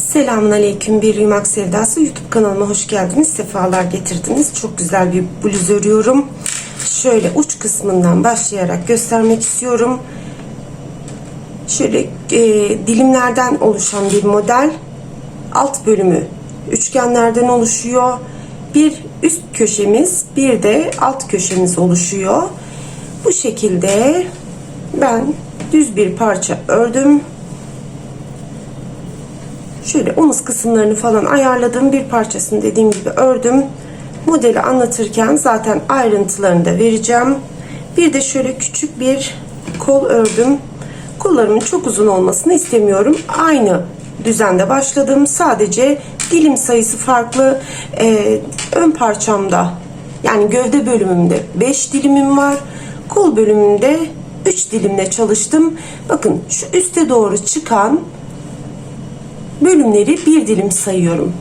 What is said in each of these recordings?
Selamun Aleyküm bir Yumak Sevdası YouTube kanalıma hoş geldiniz. Sefalar getirdiniz. Çok güzel bir bluz örüyorum. Şöyle uç kısmından başlayarak göstermek istiyorum. Şöyle e, dilimlerden oluşan bir model. Alt bölümü üçgenlerden oluşuyor. Bir üst köşemiz bir de alt köşemiz oluşuyor. Bu şekilde ben düz bir parça ördüm. Şöyle omuz kısımlarını falan ayarladım. Bir parçasını dediğim gibi ördüm. Modeli anlatırken zaten ayrıntılarını da vereceğim. Bir de şöyle küçük bir kol ördüm. Kollarımın çok uzun olmasını istemiyorum. Aynı düzende başladım. Sadece dilim sayısı farklı. Ee, ön parçamda yani gövde bölümümde 5 dilimim var. Kol bölümünde 3 dilimle çalıştım. Bakın şu üste doğru çıkan bölümleri bir dilim sayıyorum.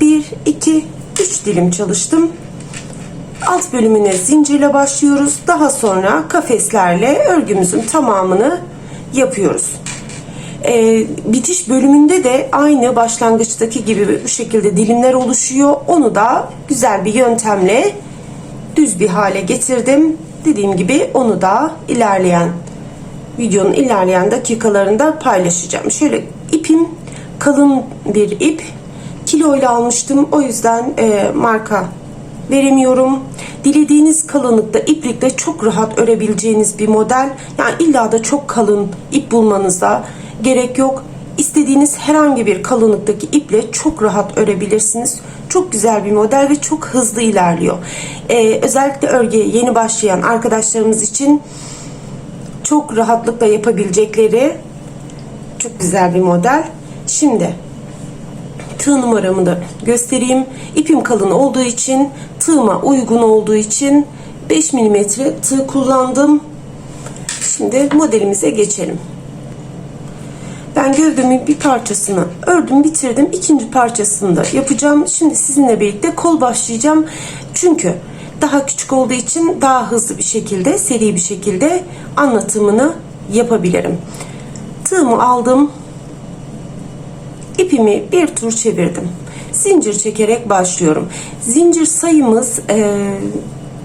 1, 2, 3 dilim çalıştım. Alt bölümüne zincirle başlıyoruz. Daha sonra kafeslerle örgümüzün tamamını yapıyoruz. Ee, bitiş bölümünde de aynı başlangıçtaki gibi bu şekilde dilimler oluşuyor. Onu da güzel bir yöntemle düz bir hale getirdim. Dediğim gibi onu da ilerleyen videonun ilerleyen dakikalarında paylaşacağım. Şöyle ipim kalın bir ip. Kiloyla almıştım. O yüzden e, marka veremiyorum. Dilediğiniz kalınlıkta iplikle çok rahat örebileceğiniz bir model. Yani illa da çok kalın ip bulmanıza gerek yok. İstediğiniz herhangi bir kalınlıktaki iple çok rahat örebilirsiniz. Çok güzel bir model ve çok hızlı ilerliyor. Ee, özellikle örgüye yeni başlayan arkadaşlarımız için çok rahatlıkla yapabilecekleri çok güzel bir model. Şimdi tığ numaramı da göstereyim. İpim kalın olduğu için tığıma uygun olduğu için 5 mm tığ kullandım. Şimdi modelimize geçelim. Ben gövdemin bir parçasını ördüm bitirdim. İkinci parçasını da yapacağım. Şimdi sizinle birlikte kol başlayacağım. Çünkü daha küçük olduğu için daha hızlı bir şekilde seri bir şekilde anlatımını yapabilirim. Tığımı aldım. İpimi bir tur çevirdim. Zincir çekerek başlıyorum. Zincir sayımız e,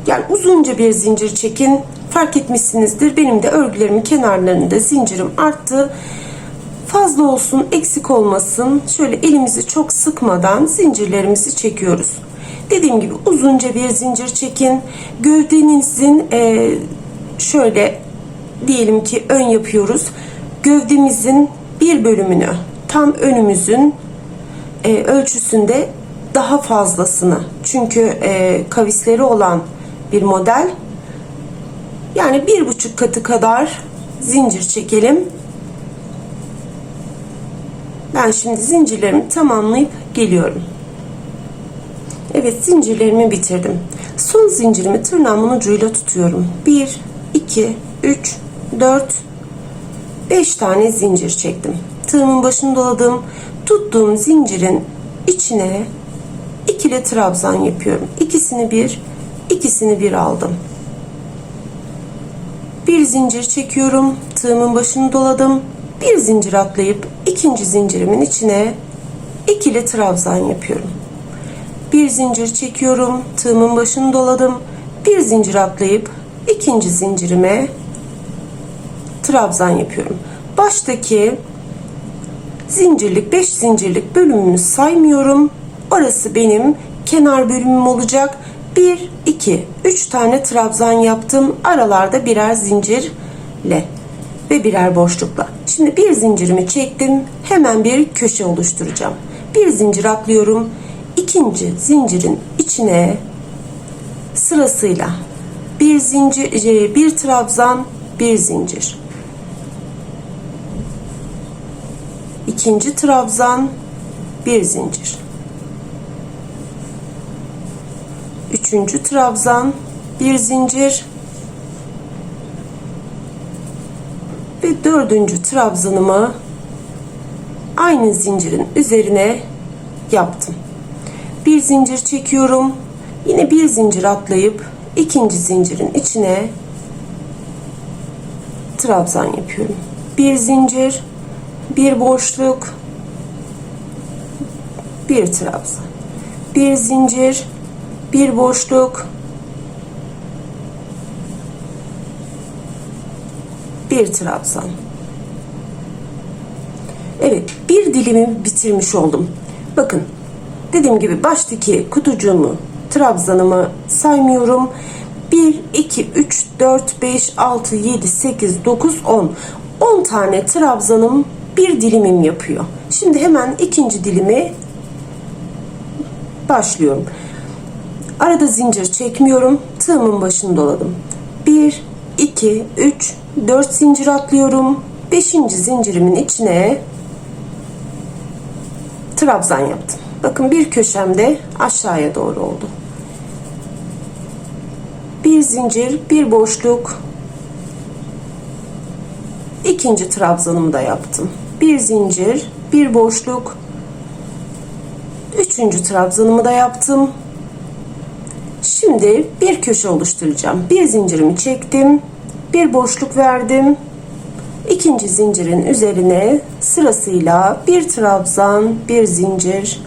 yani uzunca bir zincir çekin. Fark etmişsinizdir. Benim de örgülerimin kenarlarında zincirim arttı. Fazla olsun, eksik olmasın. Şöyle elimizi çok sıkmadan zincirlerimizi çekiyoruz. Dediğim gibi uzunca bir zincir çekin. Gövdenizin e, şöyle diyelim ki ön yapıyoruz. Gövdemizin bir bölümünü tam önümüzün e, ölçüsünde daha fazlasını. Çünkü e, kavisleri olan bir model. Yani bir buçuk katı kadar zincir çekelim. Ben şimdi zincirlerimi tamamlayıp geliyorum. Evet zincirlerimi bitirdim. Son zincirimi tırnağımın ucuyla tutuyorum. 1 2 3 4 5 tane zincir çektim tığımın başını doladım. Tuttuğum zincirin içine ikili trabzan yapıyorum. İkisini bir, ikisini bir aldım. Bir zincir çekiyorum. Tığımın başını doladım. Bir zincir atlayıp ikinci zincirimin içine ikili trabzan yapıyorum. Bir zincir çekiyorum. Tığımın başını doladım. Bir zincir atlayıp ikinci zincirime trabzan yapıyorum. Baştaki zincirlik 5 zincirlik bölümünü saymıyorum. Orası benim kenar bölümüm olacak. 1 2 3 tane trabzan yaptım. Aralarda birer zincirle ve birer boşlukla. Şimdi bir zincirimi çektim. Hemen bir köşe oluşturacağım. Bir zincir atlıyorum. İkinci zincirin içine sırasıyla bir zincir, bir trabzan, bir zincir. İkinci trabzan bir zincir. Üçüncü trabzan bir zincir. Ve dördüncü trabzanımı aynı zincirin üzerine yaptım. Bir zincir çekiyorum. Yine bir zincir atlayıp ikinci zincirin içine trabzan yapıyorum. Bir zincir bir boşluk bir trabzan. Bir zincir bir boşluk bir trabzan. Evet bir dilimi bitirmiş oldum. Bakın dediğim gibi baştaki kutucuğumu trabzanımı saymıyorum. 1 2 3 4 5 6 7 8 9 10 10 tane trabzanım bir dilimim yapıyor. Şimdi hemen ikinci dilimi başlıyorum. Arada zincir çekmiyorum tığımın başını doladım. 1 2 3 4 zincir atlıyorum. 5. zincirimin içine trabzan yaptım. Bakın bir köşemde aşağıya doğru oldu. Bir zincir bir boşluk. İkinci trabzanımı da yaptım bir zincir bir boşluk. Üçüncü trabzanımı da yaptım. Şimdi bir köşe oluşturacağım. Bir zincirimi çektim bir boşluk verdim. İkinci zincirin üzerine sırasıyla bir trabzan bir zincir.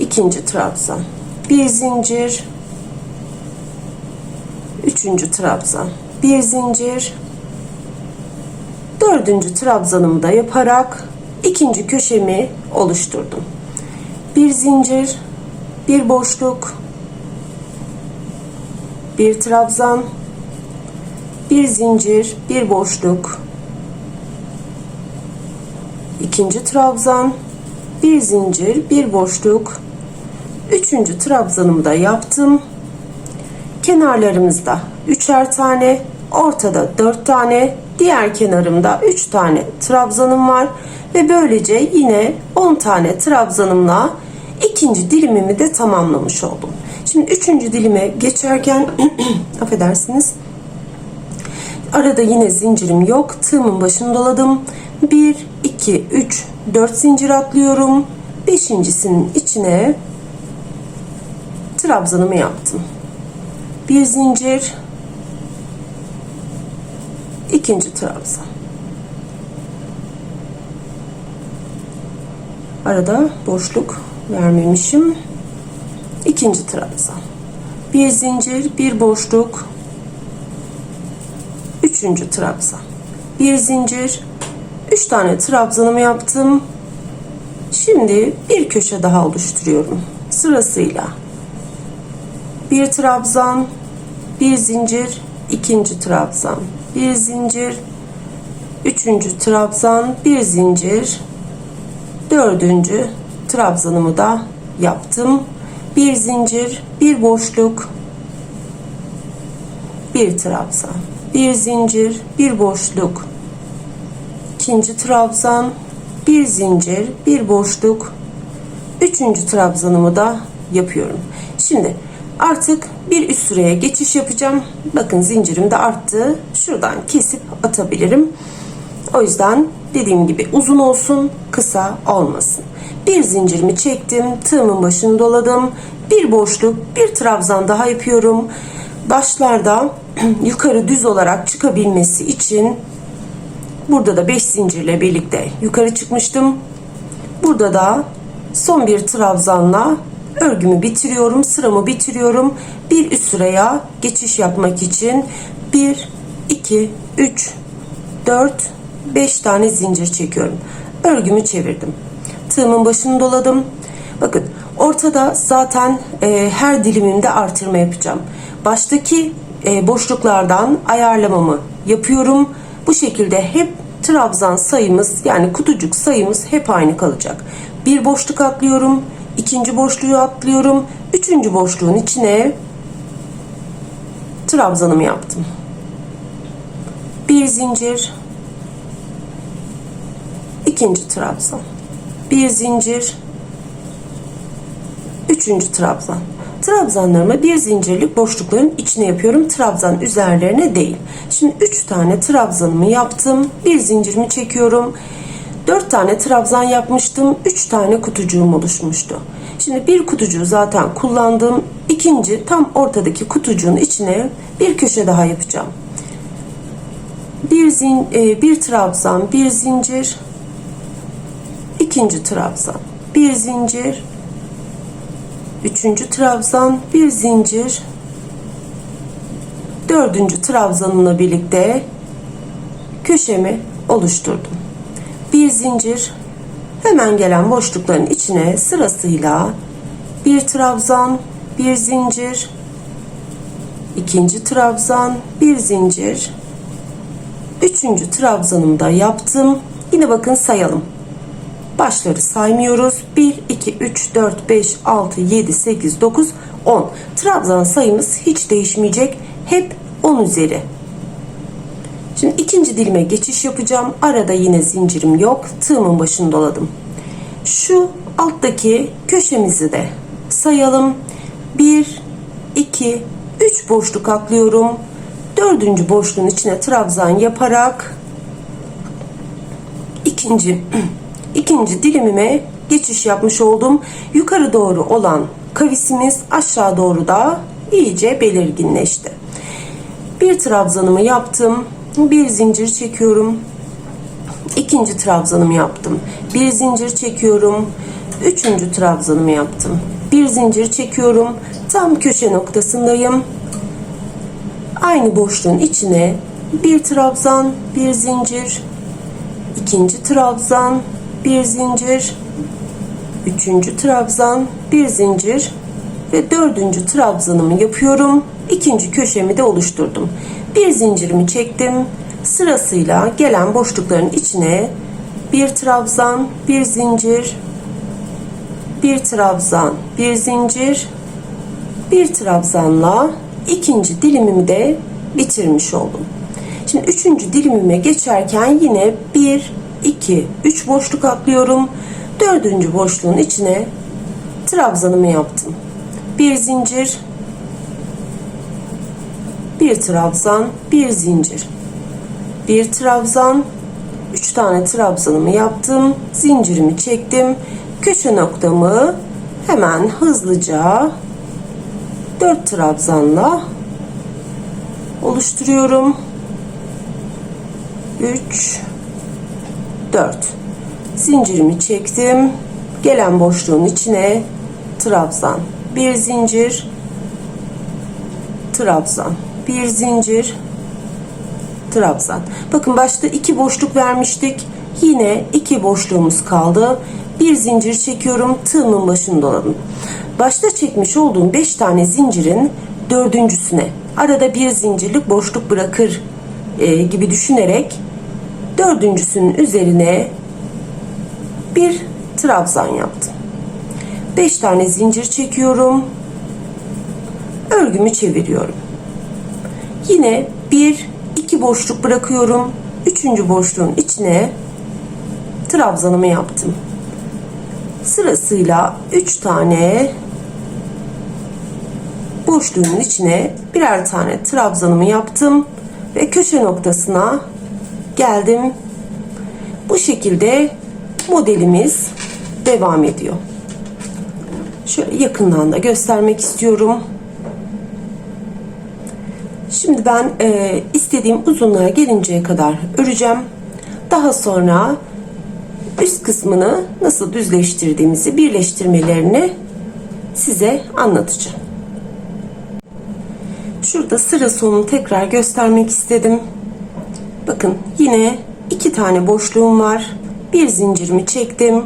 İkinci trabzan bir zincir. Üçüncü trabzan bir zincir dördüncü trabzanımı da yaparak ikinci köşemi oluşturdum. Bir zincir bir boşluk bir trabzan bir zincir bir boşluk. İkinci trabzan bir zincir bir boşluk. Üçüncü trabzanımı da yaptım. Kenarlarımızda üçer tane ortada dört tane diğer kenarımda üç tane trabzanım var ve böylece yine 10 tane trabzanımla ikinci dilimimi de tamamlamış oldum. Şimdi üçüncü dilime geçerken affedersiniz arada yine zincirim yok tığımın başını doladım. 1 2 3 4 zincir atlıyorum. Beşincisinin içine trabzanımı yaptım. Bir zincir ikinci trabzan arada boşluk vermemişim. İkinci trabzan bir zincir bir boşluk. Üçüncü trabzan bir zincir. Üç tane trabzanımı yaptım. Şimdi bir köşe daha oluşturuyorum. Sırasıyla. Bir trabzan bir zincir ikinci trabzan bir zincir üçüncü trabzan bir zincir dördüncü trabzanımı da yaptım. Bir zincir bir boşluk bir trabzan. Bir zincir bir boşluk. İkinci trabzan bir zincir bir boşluk. Üçüncü trabzanımı da yapıyorum. Şimdi artık bir üst sıraya geçiş yapacağım. Bakın zincirim de arttı. Şuradan kesip atabilirim. O yüzden dediğim gibi uzun olsun kısa olmasın. Bir zincirimi çektim tığımın başını doladım. Bir boşluk bir trabzan daha yapıyorum. Başlarda yukarı düz olarak çıkabilmesi için burada da 5 zincirle birlikte yukarı çıkmıştım. Burada da son bir trabzanla örgümü bitiriyorum sıramı bitiriyorum. Bir üst sıraya geçiş yapmak için 1 2 3 4 5 tane zincir çekiyorum. Örgümü çevirdim. Tığımın başını doladım. Bakın ortada zaten e, her dilimimde artırma yapacağım. Baştaki e, boşluklardan ayarlamamı yapıyorum. Bu şekilde hep trabzan sayımız yani kutucuk sayımız hep aynı kalacak. Bir boşluk atlıyorum ikinci boşluğu atlıyorum. Üçüncü boşluğun içine trabzanımı yaptım. Bir zincir ikinci trabzan. Bir zincir üçüncü trabzan. Trabzanlarımı bir zincirlik boşlukların içine yapıyorum. Trabzan üzerlerine değil. Şimdi üç tane trabzanımı yaptım. Bir zincirimi çekiyorum 4 tane trabzan yapmıştım. 3 tane kutucuğum oluşmuştu. Şimdi bir kutucuğu zaten kullandım. İkinci tam ortadaki kutucuğun içine bir köşe daha yapacağım. Bir zin, e, bir trabzan, bir zincir, ikinci trabzan, bir zincir, üçüncü trabzan, bir zincir, dördüncü trabzanımla birlikte köşemi oluşturdum. Bir zincir, hemen gelen boşlukların içine sırasıyla bir trabzan, bir zincir, ikinci trabzan, bir zincir, üçüncü trabzanımı da yaptım. Yine bakın sayalım. Başları saymıyoruz. 1, 2, 3, 4, 5, 6, 7, 8, 9, 10. Trabzan sayımız hiç değişmeyecek. Hep 10 üzeri. Şimdi ikinci dilime geçiş yapacağım. Arada yine zincirim yok. Tığımın başını doladım. Şu alttaki köşemizi de sayalım. 1, 2, 3 boşluk atlıyorum. Dördüncü boşluğun içine trabzan yaparak ikinci ikinci dilimime geçiş yapmış oldum. Yukarı doğru olan kavisimiz aşağı doğru da iyice belirginleşti. Bir trabzanımı yaptım. Bir zincir çekiyorum. İkinci trabzanımı yaptım. Bir zincir çekiyorum. Üçüncü trabzanımı yaptım. Bir zincir çekiyorum. Tam köşe noktasındayım. Aynı boşluğun içine bir trabzan, bir zincir, ikinci trabzan, bir zincir, üçüncü trabzan, bir zincir ve dördüncü trabzanımı yapıyorum. İkinci köşemi de oluşturdum. Bir zincirimi çektim. Sırasıyla gelen boşlukların içine bir trabzan, bir zincir, bir trabzan, bir zincir, bir trabzanla ikinci dilimimi de bitirmiş oldum. Şimdi üçüncü dilimime geçerken yine bir, iki, üç boşluk atlıyorum. Dördüncü boşluğun içine trabzanımı yaptım. Bir zincir, bir trabzan, bir zincir, bir trabzan, üç tane trabzanımı yaptım. Zincirimi çektim. Köşe noktamı hemen hızlıca 4 trabzanla oluşturuyorum. 3 4 zincirimi çektim. Gelen boşluğun içine trabzan, bir zincir, trabzan, bir zincir, trabzan. Bakın başta iki boşluk vermiştik. Yine iki boşluğumuz kaldı. Bir zincir çekiyorum. Tığımın başını doladım. Başta çekmiş olduğum 5 tane zincirin dördüncüsüne arada bir zincirlik boşluk bırakır e, gibi düşünerek dördüncüsünün üzerine bir trabzan yaptım. 5 tane zincir çekiyorum. Örgümü çeviriyorum. Yine bir iki boşluk bırakıyorum. Üçüncü boşluğun içine trabzanımı yaptım. Sırasıyla 3 tane boşluğun içine birer tane trabzanımı yaptım ve köşe noktasına geldim. Bu şekilde modelimiz devam ediyor. Şöyle yakından da göstermek istiyorum. Şimdi ben e, istediğim uzunluğa gelinceye kadar öreceğim. Daha sonra üst kısmını nasıl düzleştirdiğimizi, birleştirmelerini size anlatacağım. Şurada sıra sonunu tekrar göstermek istedim. Bakın yine iki tane boşluğum var. Bir zincirimi çektim.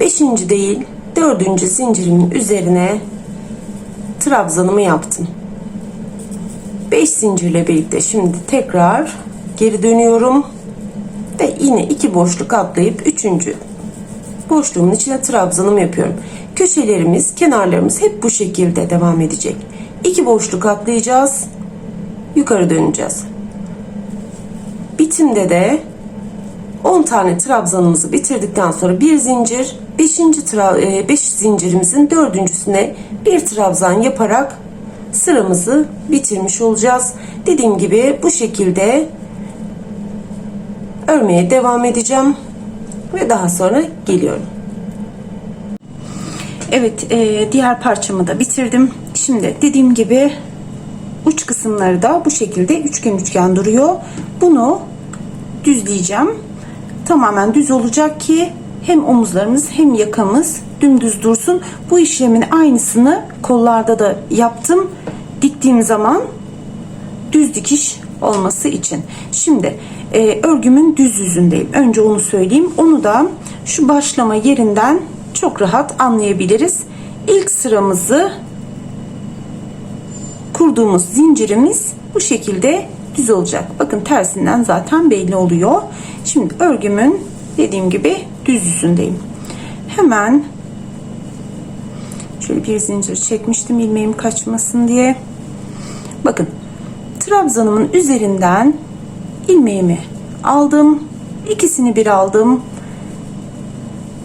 Beşinci değil, dördüncü zincirimin üzerine trabzanımı yaptım. 5 zincirle birlikte şimdi tekrar geri dönüyorum ve yine iki boşluk atlayıp üçüncü boşluğumun içine trabzanımı yapıyorum. Köşelerimiz, kenarlarımız hep bu şekilde devam edecek. İki boşluk atlayacağız. Yukarı döneceğiz. Bitimde de 10 tane trabzanımızı bitirdikten sonra bir zincir 5. 5 zincirimizin dördüncüsüne bir trabzan yaparak sıramızı bitirmiş olacağız. Dediğim gibi bu şekilde örmeye devam edeceğim ve daha sonra geliyorum. Evet e, diğer parçamı da bitirdim. Şimdi dediğim gibi uç kısımları da bu şekilde üçgen üçgen duruyor. Bunu düzleyeceğim. Tamamen düz olacak ki hem omuzlarımız hem yakamız dümdüz dursun. Bu işlemin aynısını kollarda da yaptım. Diktiğim zaman düz dikiş olması için. Şimdi e, örgümün düz yüzündeyim. Önce onu söyleyeyim. Onu da şu başlama yerinden çok rahat anlayabiliriz. İlk sıramızı kurduğumuz zincirimiz bu şekilde düz olacak. Bakın tersinden zaten belli oluyor. Şimdi örgümün dediğim gibi düz yüzündeyim. Hemen şöyle bir zincir çekmiştim ilmeğim kaçmasın diye. Bakın trabzanımın üzerinden ilmeğimi aldım. ikisini bir aldım.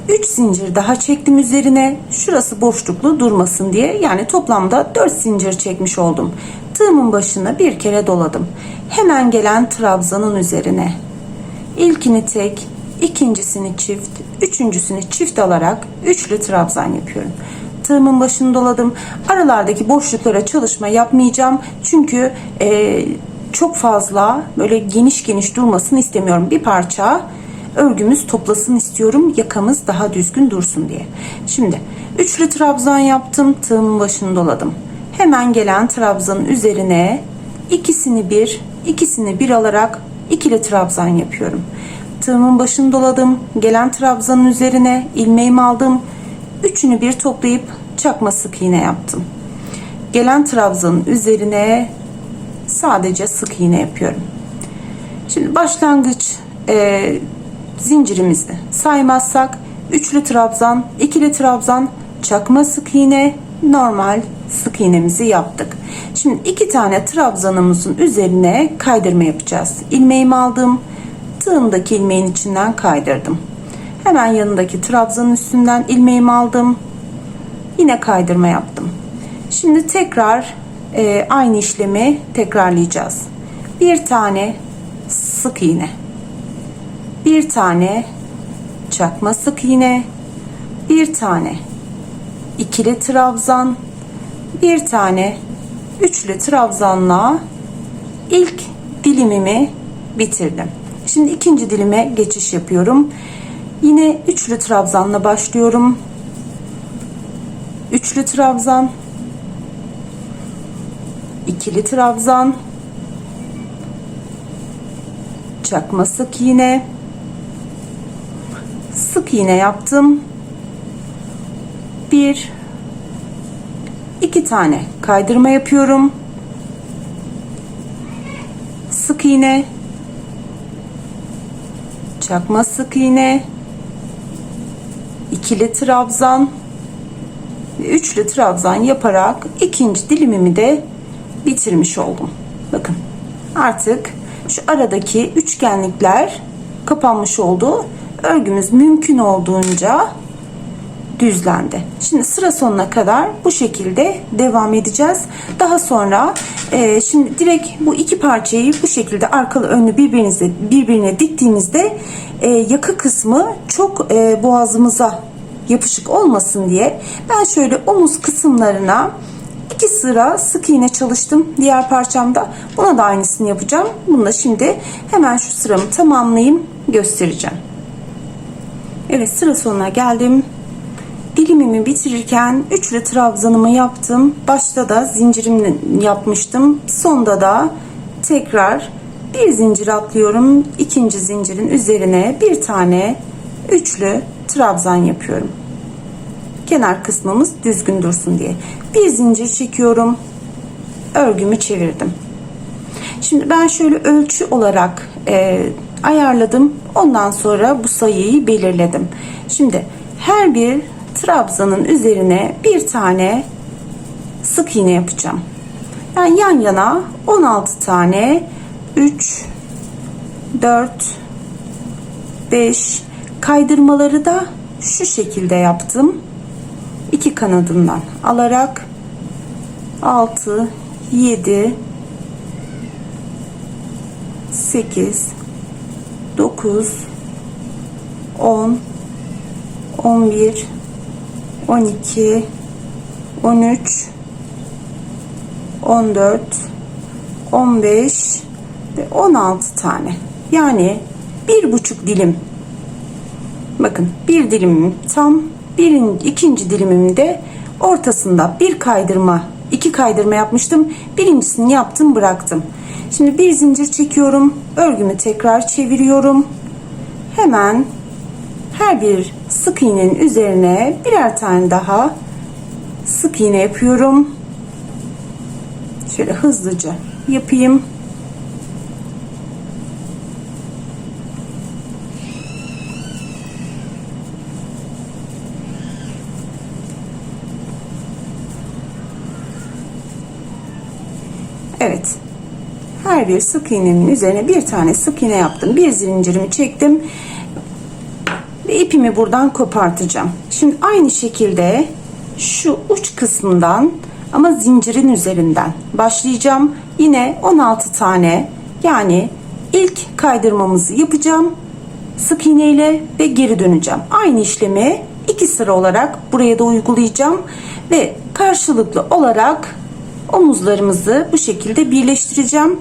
3 zincir daha çektim üzerine. Şurası boşluklu durmasın diye. Yani toplamda 4 zincir çekmiş oldum. Tığımın başına bir kere doladım. Hemen gelen trabzanın üzerine. İlkini tek, ikincisini çift, üçüncüsünü çift alarak üçlü trabzan yapıyorum. Tığımın başını doladım. Aralardaki boşluklara çalışma yapmayacağım. Çünkü e, çok fazla böyle geniş geniş durmasını istemiyorum. Bir parça örgümüz toplasın istiyorum. Yakamız daha düzgün dursun diye. Şimdi üçlü trabzan yaptım. Tığımın başını doladım. Hemen gelen trabzanın üzerine ikisini bir, ikisini bir alarak ikili trabzan yapıyorum. Tığımın başını doladım. Gelen trabzanın üzerine ilmeğimi aldım. Üçünü bir toplayıp çakma sık iğne yaptım. Gelen trabzanın üzerine sadece sık iğne yapıyorum. Şimdi başlangıç e, zincirimizi saymazsak üçlü trabzan, ikili trabzan, çakma sık iğne, normal sık iğnemizi yaptık. Şimdi iki tane trabzanımızın üzerine kaydırma yapacağız. İlmeğimi aldım. Tığımdaki ilmeğin içinden kaydırdım. Hemen yanındaki trabzanın üstünden ilmeğimi aldım. Yine kaydırma yaptım. Şimdi tekrar e, aynı işlemi tekrarlayacağız. Bir tane sık iğne. Bir tane çakma sık iğne. Bir tane ikili trabzan. Bir tane üçlü trabzanla ilk dilimimi bitirdim. Şimdi ikinci dilime geçiş yapıyorum. Yine üçlü trabzanla başlıyorum. Üçlü trabzan, ikili trabzan, çakma sık iğne, sık iğne yaptım. Bir, iki tane kaydırma yapıyorum. Sık iğne, çakma sık iğne, ikili trabzan üçlü trabzan yaparak ikinci dilimimi de bitirmiş oldum. Bakın artık şu aradaki üçgenlikler kapanmış oldu. Örgümüz mümkün olduğunca düzlendi. Şimdi sıra sonuna kadar bu şekilde devam edeceğiz. Daha sonra e, şimdi direkt bu iki parçayı bu şekilde arkalı önlü birbirinize birbirine diktiğimizde e, yaka kısmı çok e, boğazımıza yapışık olmasın diye ben şöyle omuz kısımlarına iki sıra sık iğne çalıştım diğer parçamda. Buna da aynısını yapacağım. Bunu da şimdi hemen şu sıramı tamamlayayım göstereceğim. Evet sıra sonuna geldim. Dilimimi bitirirken üçlü trabzanımı yaptım. Başta da zincirimi yapmıştım. Sonda da tekrar bir zincir atlıyorum. İkinci zincirin üzerine bir tane üçlü trabzan yapıyorum. Kenar kısmımız düzgün dursun diye. Bir zincir çekiyorum. Örgümü çevirdim. Şimdi ben şöyle ölçü olarak e, ayarladım. Ondan sonra bu sayıyı belirledim. Şimdi her bir trabzanın üzerine bir tane sık iğne yapacağım. Yani yan yana 16 tane 3 4 5 kaydırmaları da şu şekilde yaptım. İki kanadından alarak 6 7 8 9 10 11 12 13 14 15 ve 16 tane yani bir buçuk dilim Bakın bir dilimim tam birinci, ikinci dilimimde ortasında bir kaydırma iki kaydırma yapmıştım. Birincisini yaptım bıraktım. Şimdi bir zincir çekiyorum. Örgümü tekrar çeviriyorum. Hemen her bir sık iğnenin üzerine birer tane daha sık iğne yapıyorum. Şöyle hızlıca yapayım. Evet. Her bir sık iğnenin üzerine bir tane sık iğne yaptım. Bir zincirimi çektim. Ve ipimi buradan kopartacağım. Şimdi aynı şekilde şu uç kısmından ama zincirin üzerinden başlayacağım. Yine 16 tane yani ilk kaydırmamızı yapacağım. Sık iğneyle ve geri döneceğim. Aynı işlemi iki sıra olarak buraya da uygulayacağım ve karşılıklı olarak omuzlarımızı bu şekilde birleştireceğim.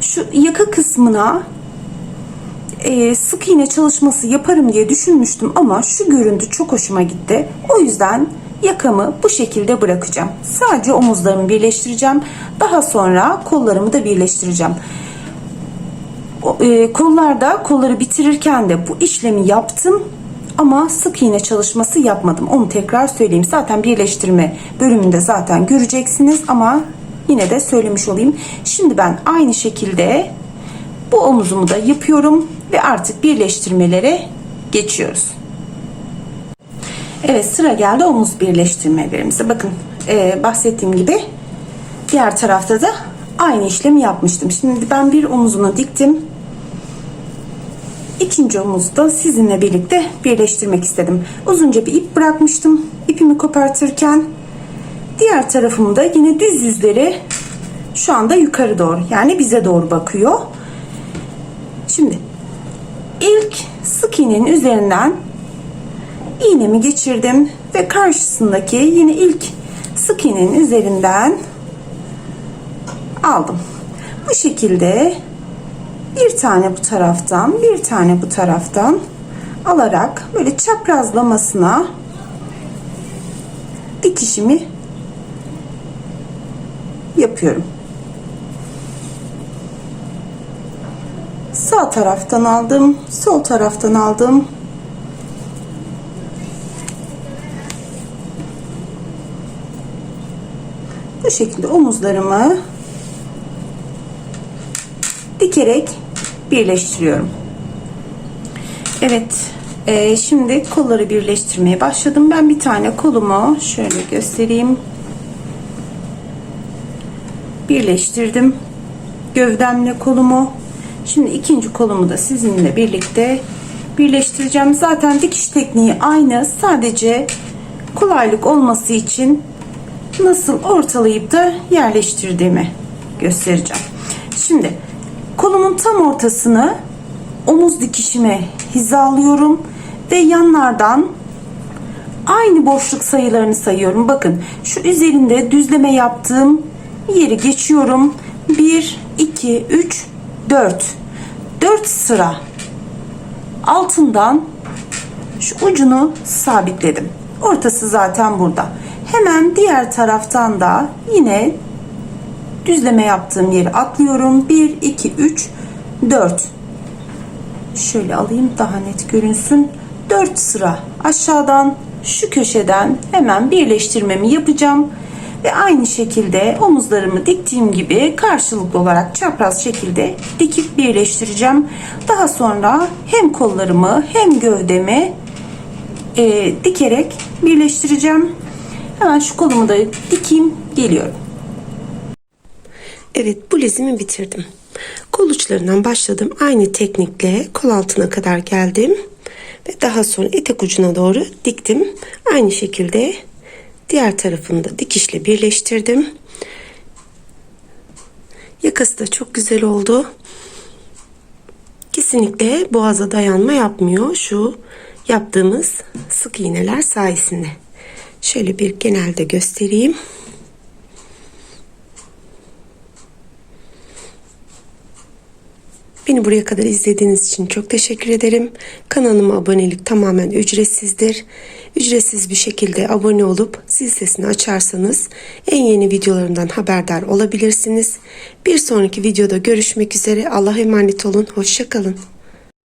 Şu yaka kısmına e, sık iğne çalışması yaparım diye düşünmüştüm ama şu görüntü çok hoşuma gitti. O yüzden yakamı bu şekilde bırakacağım. Sadece omuzlarımı birleştireceğim. Daha sonra kollarımı da birleştireceğim. E, kollarda kolları bitirirken de bu işlemi yaptım ama sık iğne çalışması yapmadım. Onu tekrar söyleyeyim. Zaten birleştirme bölümünde zaten göreceksiniz ama yine de söylemiş olayım. Şimdi ben aynı şekilde bu omuzumu da yapıyorum ve artık birleştirmelere geçiyoruz. Evet sıra geldi omuz birleştirmelerimize. Bakın e, bahsettiğim gibi diğer tarafta da aynı işlemi yapmıştım. Şimdi ben bir omuzunu diktim. İkinci omuzu da sizinle birlikte birleştirmek istedim. Uzunca bir ip bırakmıştım. İpimi kopartırken diğer tarafımı da yine düz yüzleri şu anda yukarı doğru yani bize doğru bakıyor. Şimdi ilk sık iğnenin üzerinden iğnemi geçirdim ve karşısındaki yine ilk sık iğnenin üzerinden aldım. Bu şekilde bir tane bu taraftan bir tane bu taraftan alarak böyle çaprazlamasına dikişimi yapıyorum. Sağ taraftan aldım, sol taraftan aldım. Bu şekilde omuzlarımı dikerek birleştiriyorum. Evet, e, şimdi kolları birleştirmeye başladım. Ben bir tane kolumu şöyle göstereyim. Birleştirdim. Gövdemle kolumu. Şimdi ikinci kolumu da sizinle birlikte birleştireceğim. Zaten dikiş tekniği aynı. Sadece kolaylık olması için nasıl ortalayıp da yerleştirdiğimi göstereceğim. Şimdi kolumun tam ortasını omuz dikişime hizalıyorum ve yanlardan aynı boşluk sayılarını sayıyorum. Bakın şu üzerinde düzleme yaptığım yeri geçiyorum. 1 2 3 4 4 sıra altından şu ucunu sabitledim. Ortası zaten burada. Hemen diğer taraftan da yine düzleme yaptığım yeri atlıyorum. 1 2 3 4 şöyle alayım daha net görünsün. 4 sıra aşağıdan şu köşeden hemen birleştirmemi yapacağım. Ve aynı şekilde omuzlarımı diktiğim gibi karşılıklı olarak çapraz şekilde dikip birleştireceğim. Daha sonra hem kollarımı hem gövdemi e, dikerek birleştireceğim. Hemen şu kolumu da dikeyim geliyorum. Evet bluzimi bitirdim. Kol uçlarından başladım. Aynı teknikle kol altına kadar geldim. Ve daha sonra etek ucuna doğru diktim. Aynı şekilde diğer tarafını da dikişle birleştirdim. Yakası da çok güzel oldu. Kesinlikle boğaza dayanma yapmıyor. Şu yaptığımız sık iğneler sayesinde. Şöyle bir genelde göstereyim. Beni buraya kadar izlediğiniz için çok teşekkür ederim. Kanalıma abonelik tamamen ücretsizdir. Ücretsiz bir şekilde abone olup zil sesini açarsanız en yeni videolarımdan haberdar olabilirsiniz. Bir sonraki videoda görüşmek üzere. Allah'a emanet olun. Hoşçakalın.